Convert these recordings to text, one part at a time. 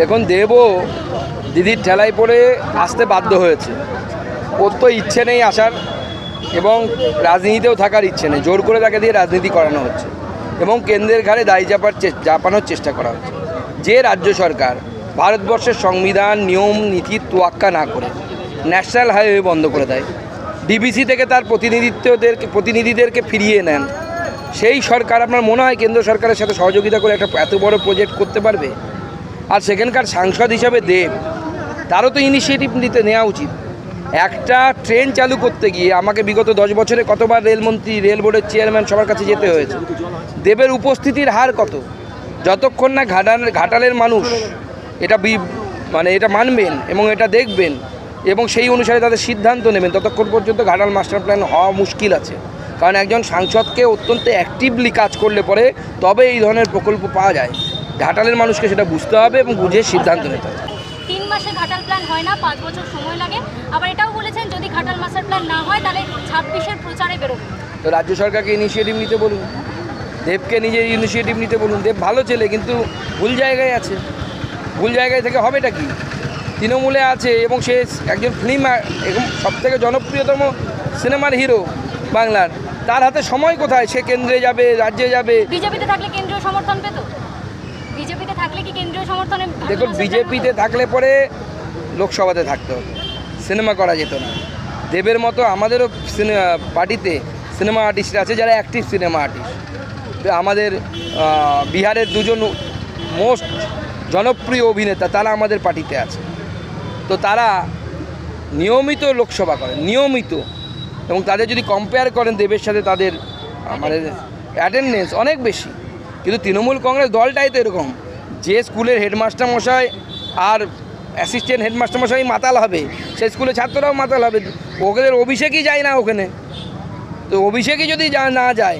দেখুন দেবও দিদির ঠেলায় পড়ে আসতে বাধ্য হয়েছে। ওর তো ইচ্ছে নেই আসার এবং রাজনীতিতেও থাকার ইচ্ছে নেই। জোর করে তাকে দিয়ে রাজনীতি করানো হচ্ছে এবং কেন্দ্রের ঘাড়ে দায়ী চাপার চাপানোর চেষ্টা করা হচ্ছে। যে রাজ্য সরকার ভারতবর্ষের সংবিধান, নিয়ম নীতির তোয়াক্কা না করে ন্যাশনাল হাইওয়ে বন্ধ করে দেয় ডিবিসি থেকে তার প্রতিনিধিত্বদেরকে প্রতিনিধিদেরকে ফিরিয়ে নেন, সেই সরকার আপনার মনে হয় কেন্দ্র সরকারের সাথে সহযোগিতা করে একটা এত বড় প্রজেক্ট করতে পারবে? আর সেখানকার সাংসদ হিসাবে দেব, তারও তো ইনিশিয়েটিভ নিতে নেওয়া উচিত। একটা ট্রেন চালু করতে গিয়ে আমাকে বিগত দশ বছরে কতবার রেলমন্ত্রী, রেল বোর্ডের চেয়ারম্যান সবার কাছে যেতে হয়েছে। দেবের উপস্থিতির হার কত? যতক্ষণ না ঘাটাল, ঘাটালের মানুষ এটা মানে এটা মানবেন এবং এটা দেখবেন এবং সেই অনুসারে তাদের সিদ্ধান্ত নেবেন, ততক্ষণ পর্যন্ত ঘাটাল মাস্টার প্ল্যান হওয়া মুশকিল আছে। কারণ একজন সাংসদকে অত্যন্ত অ্যাক্টিভলি কাজ করলে পরে তবে এই ধরনের প্রকল্প পাওয়া যায়। ঘাটালের মানুষকে সেটা বুঝতে হবে এবং বুঝে সিদ্ধান্ত নিতে হবে। তিন মাসে ঘাটাল প্ল্যান হয় না পাঁচ বছর সময় লাগে। আবার এটাও বলেছেন যদি ঘাটাল মাস্টার প্ল্যান না হয় তাহলে ছাব্বিশের প্রচারে বেরোবে। তো রাজ্য সরকারকে ইনিশিয়েটিভ নিতে বলুন দেবকে নিজের ইনিশিয়েটিভ নিতে বলুন। দেব ভালো ছেলে কিন্তু ভুল জায়গায় আছে। ভুল জায়গায় থেকে হবেটা কি? তৃণমূলে আছে এবং সে একজন ফিল্ম এবং সবথেকে জনপ্রিয়তম সিনেমার হিরো বাংলার। তার হাতে সময় কোথায়? সে কেন্দ্রে যাবে রাজ্যে যাবে? বিজেপিতে থাকলে কেন্দ্রীয় সমর্থন পেত? থাকলে কি কেন্দ্রীয় সমর্থনে দেখুন বিজেপিতে থাকলে পরে লোকসভাতে থাকতে। হবে সিনেমা করা যেত না। দেবের মতো আমাদেরও সিনেমা পার্টিতে সিনেমা আর্টিস্ট আছে যারা অ্যাক্টিভ সিনেমা আর্টিস্ট। আমাদের বিহারের দুজন মোস্ট জনপ্রিয় অভিনেতা তারা আমাদের পার্টিতে আছে। তো তারা নিয়মিত লোকসভা করেন নিয়মিত। এবং তাদের যদি কম্পেয়ার করেন দেবের সাথে তাদের মানে অ্যাটেন্ডেন্স অনেক বেশি। কিন্তু তৃণমূল কংগ্রেস দলটাই তো এরকম। যে স্কুলের হেডমাস্টার মশাই আর অ্যাসিস্ট্যান্ট হেডমাস্টার মশাই মাতাল হবে সে স্কুলের ছাত্ররাও মাতাল হবে। ওদের অভিষেকই যায় না ওখানে। তো অভিষেকই যদি না যায়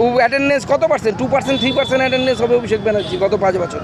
ও অ্যাটেন্ডেন্স কত percent two percent three percent attendance হবে অভিষেক ব্যানার্জি গত পাঁচ বছর।